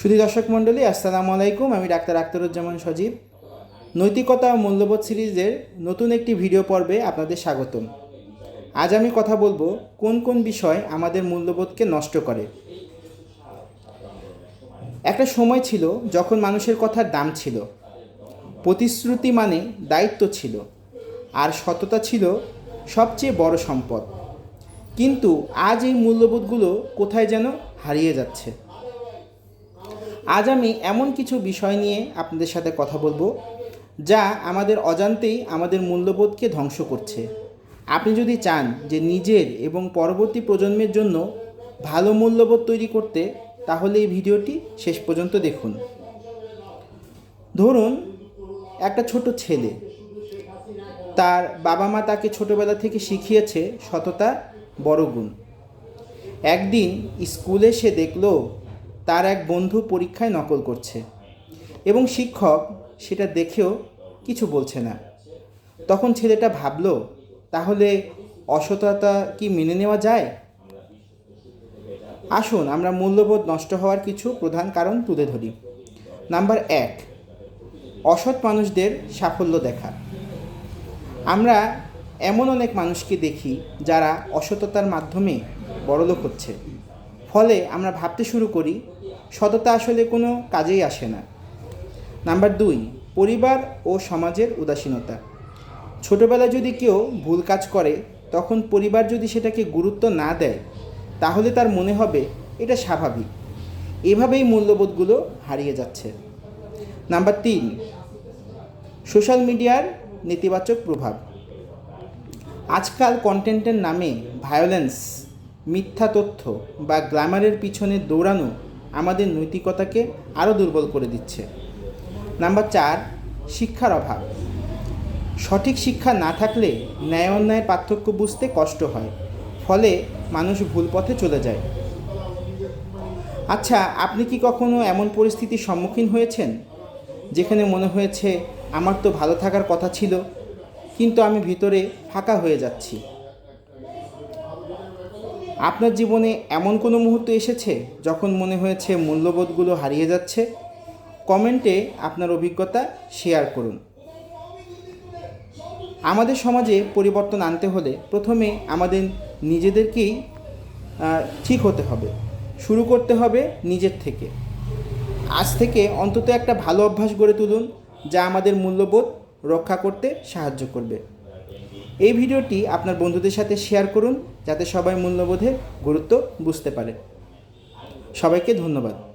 শুধু দর্শক মণ্ডলী, আসসালামু আলাইকুম। আমি ডাক্তার আখতারুজ্জামান সজীব। নৈতিকতা ও মূল্যবোধ সিরিজের নতুন একটি ভিডিও পর্বে আপনাদের স্বাগতম। আজ আমি কথা বলব কোন কোন বিষয় আমাদের মূল্যবোধকে নষ্ট করে। একটা সময় ছিল যখন মানুষের কথার দাম ছিল, প্রতিশ্রুতি মানে দায়িত্ব ছিল, আর সততা ছিল সবচেয়ে বড় সম্পদ। কিন্তু আজ এই মূল্যবোধগুলো কোথায় যেন হারিয়ে যাচ্ছে। আজ আমি এমন কিছু বিষয় নিয়ে আপনাদের সাথে কথা বলব যা আমাদের অজান্তেই আমাদের মূল্যবোধকে ধ্বংস করছে। আপনি যদি চান যে নিজের এবং পরবর্তী প্রজন্মের জন্য ভালো মূল্যবোধ তৈরি করতে, তাহলে এই ভিডিওটি শেষ পর্যন্ত দেখুন। ধরুন, একটা ছোট ছেলে, তার বাবা মা তাকে ছোটবেলা থেকে শিখিয়েছে সততা বড় গুণ। একদিন স্কুলে সে দেখল তার এক বন্ধু পরীক্ষায় নকল করছে এবং শিক্ষক সেটা দেখেও কিছু বলছে না। তখন ছেলেটা ভাবলো, তাহলে অসততা কি মেনে নেওয়া যায়? আসুন, আমরা মূল্যবোধ নষ্ট হওয়ার কিছু প্রধান কারণ তুলে ধরি। নাম্বার এক, অসৎ মানুষদের সাফল্য দেখা। আমরা এমন অনেক মানুষকে দেখি যারা অসততার মাধ্যমে বড়লোক হচ্ছে। ফলে আমরা ভাবতে শুরু করি সততা আসলে কোনো কাজেই আসে না। নাম্বার দুই, পরিবার ও সমাজের উদাসীনতা। ছোটোবেলায় যদি কেউ ভুল কাজ করে, তখন পরিবার যদি সেটাকে গুরুত্ব না দেয়, তাহলে তার মনে হবে এটা স্বাভাবিক। এভাবেই মূল্যবোধগুলো হারিয়ে যাচ্ছে। নাম্বার তিন, সোশ্যাল মিডিয়ার নেতিবাচক প্রভাব। আজকাল কন্টেন্টের নামে ভায়োলেন্স, মিথ্যা তথ্য বা গ্ল্যামারের পিছনে দৌড়ানো আমাদের নৈতিকতাকে আরও দুর্বল করে দিচ্ছে। নাম্বার চার, শিক্ষার অভাব। সঠিক শিক্ষা না থাকলে ন্যায় অন্যায়ের পার্থক্য বুঝতে কষ্ট হয়, ফলে মানুষ ভুল পথে চলে যায়। আচ্ছা আপনি কি কখনো এমন পরিস্থিতির সম্মুখীন হয়েছেন? যেখানে মনে হয়েছে, আমার তো ভালো থাকার কথা ছিল, কিন্তু আমি ভিতরে ফাঁকা হয়ে যাচ্ছি। আপনার জীবনে এমন কোনো মুহূর্ত এসেছে যখন মনে হয়েছে মূল্যবোধগুলো হারিয়ে যাচ্ছে? কমেন্টে আপনার অভিজ্ঞতা শেয়ার করুন। আমাদের সমাজে পরিবর্তন আনতে হলে প্রথমে আমাদের নিজেদেরকেই ঠিক হতে হবে। শুরু করতে হবে নিজের থেকে। আজ থেকে অন্তত একটা ভালো অভ্যাস গড়ে তুলুন যা আমাদের মূল্যবোধ রক্ষা করতে সাহায্য করবে। এই ভিডিওটি আপনার বন্ধুদের সাথে শেয়ার করুন, যাতে সবাই মূল্যবোধের গুরুত্ব বুঝতে পারে। সবাইকে ধন্যবাদ।